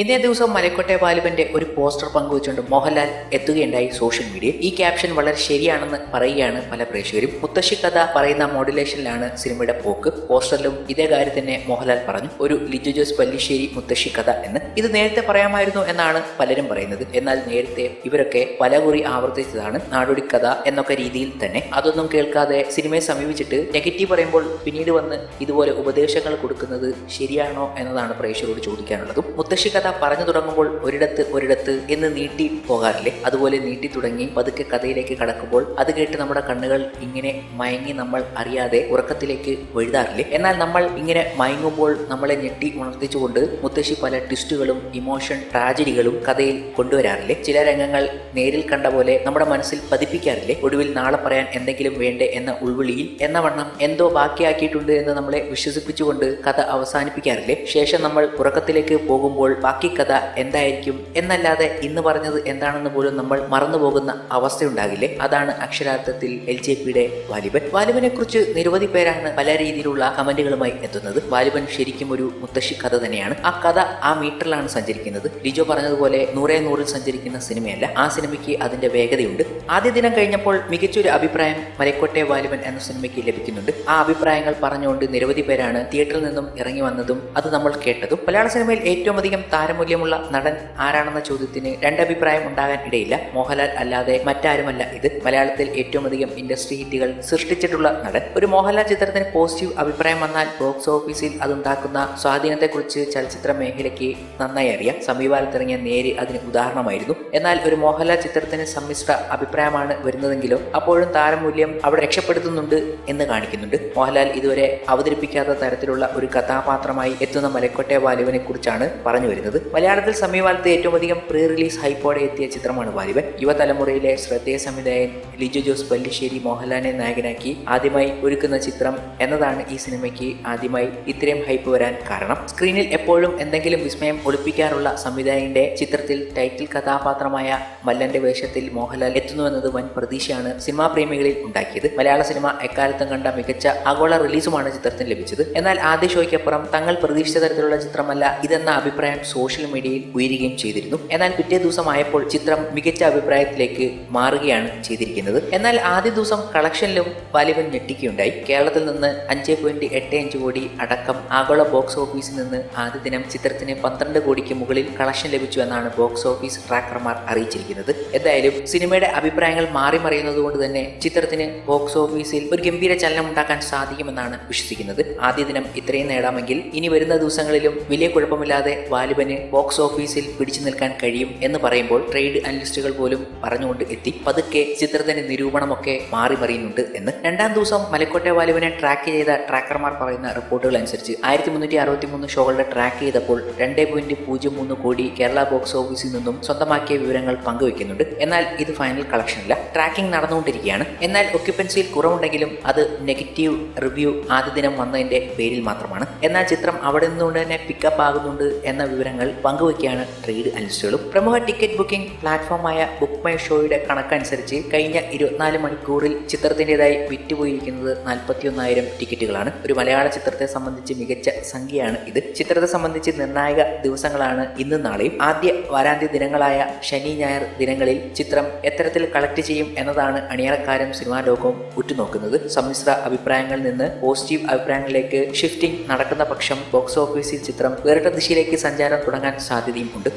ഇന്നേ ദിവസം മലക്കോട്ടെ വാലിബന്റെ ഒരു പോസ്റ്റർ പങ്കുവച്ചുകൊണ്ട് മോഹൻലാൽ എത്തുകയുണ്ടായി സോഷ്യൽ മീഡിയ ഈ ക്യാപ്ഷൻ വളരെ ശരിയാണെന്ന് പറയുകയാണ് പല പ്രേക്ഷകരും. മുത്തശ്ശി കഥ പറയുന്ന മോഡുലേഷനിലാണ് സിനിമയുടെ പോക്ക്. പോസ്റ്ററിലും ഇതേ കാര്യം തന്നെ മോഹൻലാൽ പറഞ്ഞു. ഒരു ലിജു ജോസ് പല്ലിശ്ശേരി മുത്തശ്ശി കഥ എന്ന്. ഇത് നേരത്തെ പറയാമായിരുന്നു എന്നാണ് പലരും പറയുന്നത്. എന്നാൽ നേരത്തെ ഇവരൊക്കെ പലകുറി ആവർത്തിച്ചതാണ് നാടോടി കഥ എന്നൊക്കെ രീതിയിൽ തന്നെ. അതൊന്നും കേൾക്കാതെ സിനിമയെ സമീപിച്ചിട്ട് നെഗറ്റീവ് പറയുമ്പോൾ പിന്നീട് വന്ന് ഇതുപോലെ ഉപദേശങ്ങൾ കൊടുക്കുന്നത് ശരിയാണോ എന്നതാണ് പ്രേക്ഷകരോട് ചോദിക്കാനുള്ളതും. മുത്തശ്ശി കഥ പറഞ്ഞു തുടങ്ങുമ്പോൾ ഒരിടത്ത് ഒരിടത്ത് എന്ന് നീട്ടി പോകാറില്ലേ? അതുപോലെ നീട്ടി തുടങ്ങി പതുക്കെ കഥയിലേക്ക് കടക്കുമ്പോൾ അത് കേട്ട് നമ്മുടെ കണ്ണുകൾ ഇങ്ങനെ മയങ്ങി നമ്മൾ അറിയാതെ ഉറക്കത്തിലേക്ക് വഴുതാറില്ലേ? എന്നാൽ നമ്മൾ ഇങ്ങനെ മയങ്ങുമ്പോൾ നമ്മളെ ഞെട്ടി ഉണർത്തിച്ചുകൊണ്ട് മുത്തശ്ശി പല ട്വിസ്റ്റുകളും ഇമോഷൻ ട്രാജഡികളും കഥയിൽ കൊണ്ടുവരാറില്ലേ? ചില രംഗങ്ങൾ നേരിൽ കണ്ട പോലെ നമ്മുടെ മനസ്സിൽ പതിപ്പിക്കാറില്ലേ? ഒടുവിൽ നാളെ പറയാൻ എന്തെങ്കിലും വേണ്ടേ എന്ന ഉൾവിളിയിൽ എന്ന വണ്ണം എന്തോ ബാക്കിയാക്കിയിട്ടുണ്ട് എന്ന് നമ്മളെ വിശ്വസിപ്പിച്ചുകൊണ്ട് കഥ അവസാനിപ്പിക്കാറില്ലേ? ശേഷം നമ്മൾ ഉറക്കത്തിലേക്ക് പോകുമ്പോൾ ബാക്കി കഥ എന്തായിരിക്കും എന്നല്ലാതെ ഇന്ന് പറഞ്ഞത് എന്താണെന്ന് പോലും നമ്മൾ മറന്നുപോകുന്ന അവസ്ഥയുണ്ടാകില്ലേ? അതാണ് അക്ഷരാർത്ഥത്തിൽ എൽ ജെ പിയുടെ വാലിബൻ. വാലിബനെ കുറിച്ച് നിരവധി പേരാണ് പല രീതിയിലുള്ള കമന്റുകളുമായി എത്തുന്നത്. വാലിബൻ ശരിക്കും ഒരു മുത്തശ്ശി കഥ തന്നെയാണ്. ആ കഥ ആ മീറ്ററിലാണ് സഞ്ചരിക്കുന്നത്. ലിജോ പറഞ്ഞതുപോലെ നൂറേ നൂറിൽ സഞ്ചരിക്കുന്ന സിനിമയല്ല. ആ സിനിമയ്ക്ക് അതിന്റെ വേഗതയുണ്ട്. ആദ്യ ദിനം കഴിഞ്ഞപ്പോൾ മികച്ചൊരു അഭിപ്രായം മലക്കോട്ടെ വാലിബൻ എന്ന സിനിമയ്ക്ക് ലഭിക്കുന്നുണ്ട്. ആ അഭിപ്രായങ്ങൾ പറഞ്ഞുകൊണ്ട് നിരവധി പേരാണ് തിയേറ്ററിൽ നിന്നും ഇറങ്ങി വന്നതും അത് നമ്മൾ കേട്ടതും. മലയാള സിനിമയിൽ ഏറ്റവും അധികം താരമൂല്യമുള്ള നടൻ ആരാണെന്ന ചോദ്യത്തിന് രണ്ടഭിപ്രായം ഉണ്ടാകാൻ ഇടയില്ല. മോഹൻലാൽ അല്ലാതെ മറ്റാരുമല്ല ഇത്. മലയാളത്തിൽ ഏറ്റവും അധികം ഇൻഡസ്ട്രി ഹിറ്റുകൾ സൃഷ്ടിച്ചിട്ടുള്ള നടൻ. ഒരു മോഹൻലാൽ ചിത്രത്തിന് പോസിറ്റീവ് അഭിപ്രായം വന്നാൽ ബോക്സ് ഓഫീസിൽ അതുണ്ടാക്കുന്ന സ്വാധീനത്തെക്കുറിച്ച് ചലച്ചിത്ര മേഖലയ്ക്ക് നന്നായി അറിയാം. സമീപകാലത്തിറങ്ങിയ നേര് അതിന് ഉദാഹരണമായിരുന്നു. എന്നാൽ ഒരു മോഹൻലാൽ ചിത്രത്തിന് സമ്മിശ്ര അഭിപ്രായമാണ് വരുന്നതെങ്കിലും അപ്പോഴും താരമൂല്യം അവിടെ രക്ഷപ്പെടുത്തുന്നുണ്ട് എന്ന് കാണിക്കുന്നുണ്ട്. മോഹൻലാൽ ഇതുവരെ അവതരിപ്പിക്കാത്ത തരത്തിലുള്ള ഒരു കഥാപാത്രമായി എത്തുന്ന മലക്കോട്ടെ വാലുവിനെ കുറിച്ചാണ് പറഞ്ഞു വരുന്നത്. മലയാളത്തിൽ സമീപകാലത്ത് ഏറ്റവും അധികം പ്രീ റിലീസ് ഹൈപ്പോടെ എത്തിയ ചിത്രമാണ് വാലിബൻ യുവതലമുറയിലെ ശ്രദ്ധേയ സംവിധായകൻ ലിജു ജോസ് പല്ലിശ്ശേരി മോഹൻലാലിനെ നായകനാക്കി ആദ്യമായി ഒരുക്കുന്ന ചിത്രം എന്നതാണ് ഈ സിനിമയ്ക്ക് ആദ്യമായി ഇത്രയും ഹൈപ്പ് വരാൻ കാരണം. സ്ക്രീനിൽ എപ്പോഴും എന്തെങ്കിലും വിസ്മയം ഒളിപ്പിക്കാറുള്ള സംവിധായകന്റെ ചിത്രത്തിൽ ടൈറ്റിൽ കഥാപാത്രമായ മല്ലന്റെ വേഷത്തിൽ മോഹൻലാൽ എത്തുന്നുവെന്നത് വൻ പ്രതീക്ഷയാണ് സിനിമാ പ്രേമികളിൽ ഉണ്ടാക്കിയത്. മലയാള സിനിമ എക്കാലത്തും കണ്ട മികച്ച ആഗോള റിലീസുമാണ് ചിത്രത്തിന് ലഭിച്ചത്. എന്നാൽ ആദ്യ ഷോയ്ക്കപ്പുറം തങ്ങൾ പ്രതീക്ഷിച്ച തരത്തിലുള്ള ചിത്രമല്ല ഇതെന്ന അഭിപ്രായം സോഷ്യൽ മീഡിയയിൽ ഉയരുകയും ചെയ്തിരുന്നു. എന്നാൽ പിറ്റേ ദിവസമായപ്പോൾ ചിത്രം മികച്ച അഭിപ്രായത്തിലേക്ക് മാറുകയാണ് ചെയ്തിരിക്കുന്നത്. എന്നാൽ ആദ്യ ദിവസം കളക്ഷനിലും വാലിബൻ ഞെട്ടിക്കുകയുണ്ടായി. കേരളത്തിൽ നിന്ന് അഞ്ച് പോയിന്റ് എട്ട് അഞ്ച് കോടി അടക്കം ആഗോള ബോക്സ് ഓഫീസിൽ നിന്ന് ആദ്യ ദിനം ചിത്രത്തിന് പന്ത്രണ്ട് കോടിക്ക് മുകളിൽ കളക്ഷൻ ലഭിച്ചു എന്നാണ് ബോക്സ് ഓഫീസ് ട്രാക്കർമാർ അറിയിച്ചിരിക്കുന്നത്. എന്തായാലും സിനിമയുടെ അഭിപ്രായങ്ങൾ മാറി മറിയുന്നത് കൊണ്ട് തന്നെ ചിത്രത്തിന് ബോക്സ് ഓഫീസിൽ ഒരു ഗംഭീര ചലനം ഉണ്ടാക്കാൻ സാധിക്കുമെന്നാണ് വിശ്വസിക്കുന്നത്. ആദ്യ ദിനം ഇത്രയും നേടാമെങ്കിൽ ഇനി വരുന്ന ദിവസങ്ങളിലും വലിയ കുഴപ്പമില്ലാതെ വാലിബന് ബോക്സ് ഓഫീസിൽ പിടിച്ചു നിൽക്കാൻ കഴിയും എന്ന് പറയുമ്പോൾ ട്രേഡ് അനലിസ്റ്റുകൾ പോലും പറഞ്ഞുകൊണ്ട് എത്തി. പതുക്കെ ചിത്രത്തിന്റെ നിരൂപണമൊക്കെ മാറി മറിയുന്നുണ്ട് എന്ന്. രണ്ടാം ദിവസം മലക്കോട്ടെ വാലുവിനെ ട്രാക്ക് ചെയ്ത ട്രാക്കർമാർ പറയുന്ന റിപ്പോർട്ടുകൾ അനുസരിച്ച് ആയിരത്തി മുന്നൂറ്റി അറുപത്തി മൂന്ന് ഷോകളുടെ ട്രാക്ക് ചെയ്തപ്പോൾ രണ്ട് പോയിന്റ് പൂജ്യം മൂന്ന് കോടി കേരള ബോക്സ് ഓഫീസിൽ നിന്നും സ്വന്തമാക്കിയ വിവരങ്ങൾ പങ്കുവെക്കുന്നുണ്ട് എന്നാൽ ഇത് ഫൈനൽ കളക്ഷൻ അല്ല. ട്രാക്കിംഗ് നടന്നുകൊണ്ടിരിക്കുകയാണ്. എന്നാൽ ഒക്യുപ്പൻസിയിൽ കുറവുണ്ടെങ്കിലും അത് നെഗറ്റീവ് റിവ്യൂ ആദ്യ ദിനം വന്നതിന്റെ പേരിൽ മാത്രമാണ്. എന്നാൽ ചിത്രം അവിടെ നിന്നുകൊണ്ട് തന്നെ പിക്കപ്പ് ആകുന്നുണ്ട് എന്ന വിവരങ്ങൾ പങ്കുവയ്ക്കുകയാണ് ട്രേഡ് അനലിസ്റ്റുകളും പ്രമുഖ ടിക്കറ്റ് ബുക്കിംഗ് പ്ലാറ്റ്ഫോമായ ബുക്ക് മൈ ഷോയുടെ കണക്കനുസരിച്ച് കഴിഞ്ഞ ഇരുപത്തിനാല് മണിക്കൂറിൽ ചിത്രത്തിന്റെതായി വിറ്റുപോയിരിക്കുന്നത് നാൽപ്പത്തിയൊന്നായിരം ടിക്കറ്റുകളാണ് ഒരു മലയാള ചിത്രത്തെ സംബന്ധിച്ച് മികച്ച സംഖ്യയാണ് ഇത്. ചിത്രത്തെ സംബന്ധിച്ച് നിർണായക ദിവസങ്ങളാണ് ഇന്നും നാളെയും. ആദ്യ വാരാന്ത്യ ദിനങ്ങളായ ശനി ഞായർ ദിനങ്ങളിൽ ചിത്രം എത്തരത്തിൽ കളക്ട് ചെയ്യും എന്നതാണ് അണിയറക്കാരും സിനിമാ ലോകവും ഉറ്റുനോക്കുന്നത്. സമ്മിശ്ര അഭിപ്രായങ്ങളിൽ നിന്ന് പോസിറ്റീവ് അഭിപ്രായങ്ങളിലേക്ക് ഷിഫ്റ്റിംഗ് നടക്കുന്ന പക്ഷം ബോക്സ് ഓഫീസിൽ ചിത്രം വേറിട്ട ദിശയിലേക്ക് സഞ്ചാരം തുടങ്ങാൻ സാധ്യതയും ഉണ്ട്